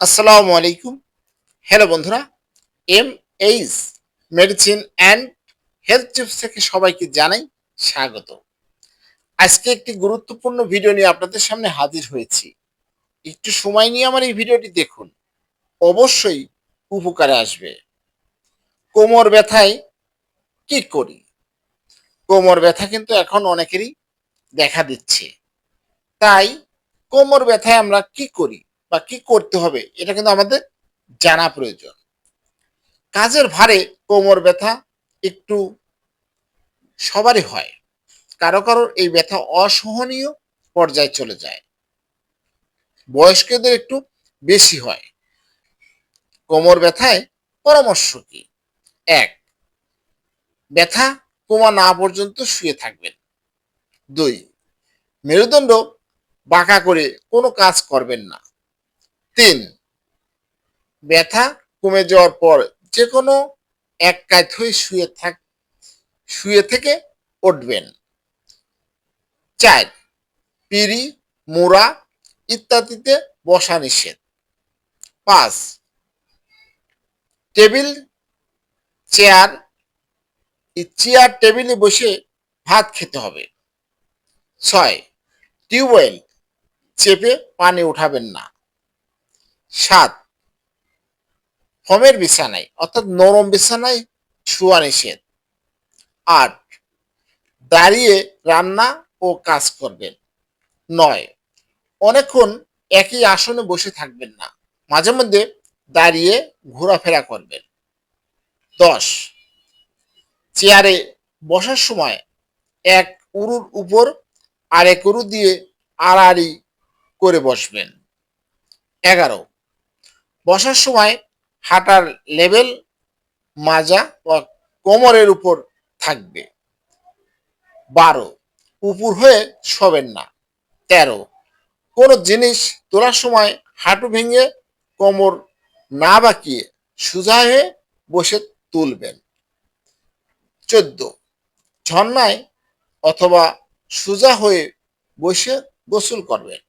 আসসালামু আলাইকুম। হ্যালো বন্ধুরা M H medicine and health tips থেকে সবাইকে জানাই স্বাগত। আজকে একটি গুরুত্বপূর্ণ ভিডিও নিয়ে আপনাদের সামনে হাজির হয়েছি। একটু সময় নিয়ে আমার এই ভিডিওটি দেখুন, অবশ্যই উপকারে আসবে। কোমর ব্যথায় কি করি? কোমর ব্যথা কিন্তু এখন অনেকেরই দেখা দিচ্ছে। তাই কোমর ব্যথায় আমরা কি করি? বা কি করতে হবে, এটা কিন্তু আমাদের জানা প্রয়োজন। কাজের ভারে কোমর ব্যথা একটু সবারই হয়। কারও কারোর এই ব্যথা অসহনীয় পর্যায়ে চলে যায়। বয়স্কদের একটু বেশি হয়। কোমর ব্যথায় পরামর্শ কি? এক, ব্যথা কমা না পর্যন্ত শুয়ে থাকবেন। দুই, মেরুদণ্ড বাঁকা করে কোনো কাজ করবেন না। তিন। ব্যথা কমে যাওয়ার পর যে কোনো এক কাজ হয়ে শুয়ে থাক, শুয়ে থেকে উঠবেন। চার, পিড়ি, মোড়া ইত্যাদিতে বসা নিষেধ। পাঁচ, টেবিল, চেয়ার চেয়ার, টেবিলে বসে ভাত খেতে হবে। ছয়, টিউবওয়েল চেপে পানি উঠাবেন না। সাত। ফমের বিছানায়, অর্থাৎ নরম বিছানায় শোয়া নিষেধ। আট। দাঁড়িয়ে রান্না ও কাজ করবেন। নয়। অনেকক্ষণ একই আসনে বসে থাকবেন না। মাঝে মধ্যে দাঁড়িয়ে ঘোরাফেরা করবেন। দশ। চেয়ারে বসার সময় এক উরুর উপর আরেক উরু দিয়ে আড়াআড়ি করে বসবেন। এগারো। বসার সময় হাঁটার লেভেল মাজা বা কোমরের উপর থাকবে। বারো, উপর হয়ে শোবেন না। তেরো, কোনো জিনিস তোলার সময় হাঁটু ভেঙে কোমর না বাঁকিয়ে সোজা হয়ে বসে তুলবেন। চোদ্দ, ঝর্ণায় অথবা সোজা হয়ে বসে গোসল করবেন।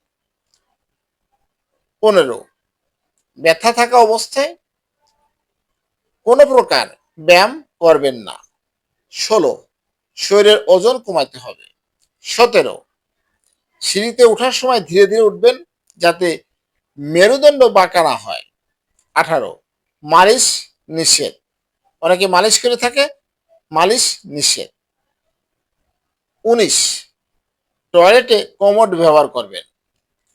পনেরো ব্যথা থাকা অবস্থায় কোনো প্রকার ব্যায়াম করবেন না। ষোলো, শরীরের ওজন কমাতে হবে। সতেরো, সিঁড়িতে ওঠার সময় ধীরে ধীরে উঠবেন যাতে মেরুদণ্ড বাঁকা না হয়। আঠারো, মালিশ নিষেধ। অনেকে মালিশ করে থাকে, মালিশ নিষেধ। উনিশ, টয়লেটে কমোড ব্যবহার করবেন।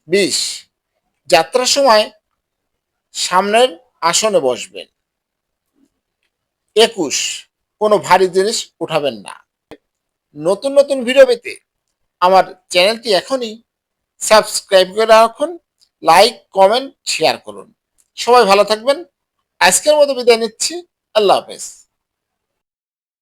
বিশ, যাত্রার সময় সামনের আসনে বসবেন। একুশ, কোনো ভারী জিনিস উঠাবেন না। নতুন নতুন ভিডিও পেতে আমার চ্যানেলটি এখনই সাবস্ক্রাইব করে রাখুন, লাইক, কমেন্ট, শেয়ার করুন। সবাই ভালো থাকবেন। আজকের মতো বিদায় নিচ্ছি। আল্লাহ হাফেজ।